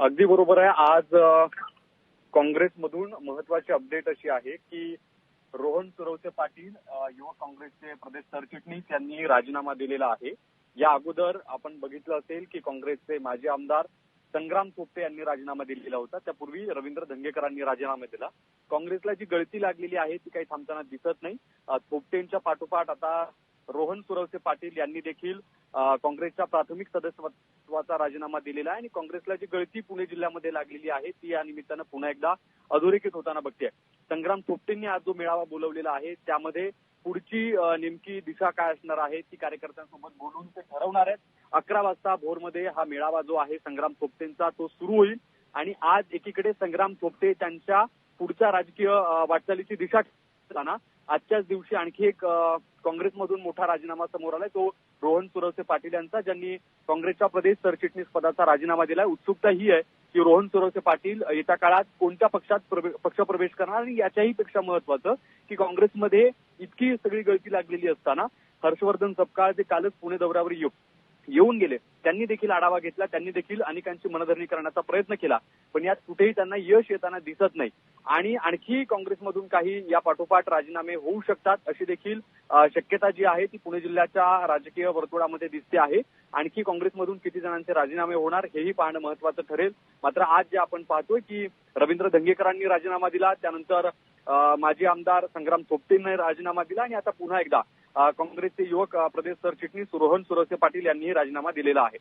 अगदी बरोबर आहे. आज काँग्रेसमधून महत्वाची अपडेट अशी आहे की रोहन सुरवसे पाटील युवक काँग्रेसचे प्रदेश सरचिटणीस यांनी राजीनामा दिलेला आहे. या अगोदर आपण बघितलं असेल की काँग्रेसचे माजी आमदार संग्राम सोपटे यांनी राजीनामा दिलेला होता. त्यापूर्वी रवींद्र धंगेकरांनी राजीनामा दिला. काँग्रेसला जी गळती लागलेली आहे ती काही थांबताना दिसत नाही. थोपटेंच्या पाठोपाठ आता रोहन सुरवसे पाटील यांनी देखील काँग्रेसच्या प्राथमिक सदस्यत्वाचा राजीनामा दिलेला आहे आणि काँग्रेसला जी गळती पुणे जिल्ह्यामध्ये लागलेली आहे ती या निमित्तानं पुन्हा एकदा अधोरेखित होताना बघते संग्राम थोपटेंनी आज जो मेळावा बोलवलेला आहे त्यामध्ये पुढची नेमकी दिशा काय असणार आहे ती कार्यकर्त्यांसोबत बोलून ते ठरवणार आहेत. अकरा वाजता भोरमध्ये हा मेळावा जो आहे संग्राम थोपटेंचा तो सुरू होईल. आणि आज एकीकडे संग्राम थोपटे त्यांच्या पुढच्या राजकीय वाटचालीची दिशा असताना आजच्याच दिवशी आणखी एक काँग्रेसमधून मोठा राजीनामा समोर आलाय. तो रोहन सुरवसे पाटील यांचा ज्यांनी काँग्रेसच्या प्रदेश सरचिटणीस पदाचा राजीनामा दिलाय. उत्सुकता ही आहे की रोहन सुरवसे पाटील येत्या काळात कोणत्या पक्षात पक्ष प्रवेश करणार आणि याच्याही पेक्षा महत्वाचं की काँग्रेसमध्ये इतकी सगळी गळती लागलेली असताना हर्षवर्धन सपकाळ जे कालच पुणे दौऱ्यावर येऊ येऊन गेले. त्यांनी देखील आढावा घेतला. त्यांनी देखील अनेकांची मनधरणी करण्याचा प्रयत्न केला. पण यात कुठेही त्यांना यश येताना दिसत नाही. आणि आणखी काँग्रेसमधून काही या पाठोपाठ राजीनामे होऊ शकतात अशी देखील शक्यता जी आहे ती पुणे जिल्ह्याच्या राजकीय वर्तुळामध्ये दिसते आहे. आणखी काँग्रेसमधून किती जणांचे राजीनामे होणार हेही पाहणं महत्वाचं ठरेल. मात्र आज जे आपण पाहतोय की रवींद्र धंगेकरांनी राजीनामा दिला त्यानंतर माजी आमदार संग्राम थोपटेंनी राजीनामा दिला आणि आता पुन्हा एकदा काँग्रेसचे युवक प्रदेश सरचिटणीस रोहन सुरवसे पाटील यांनीही राजीनामा दिलेला आहे.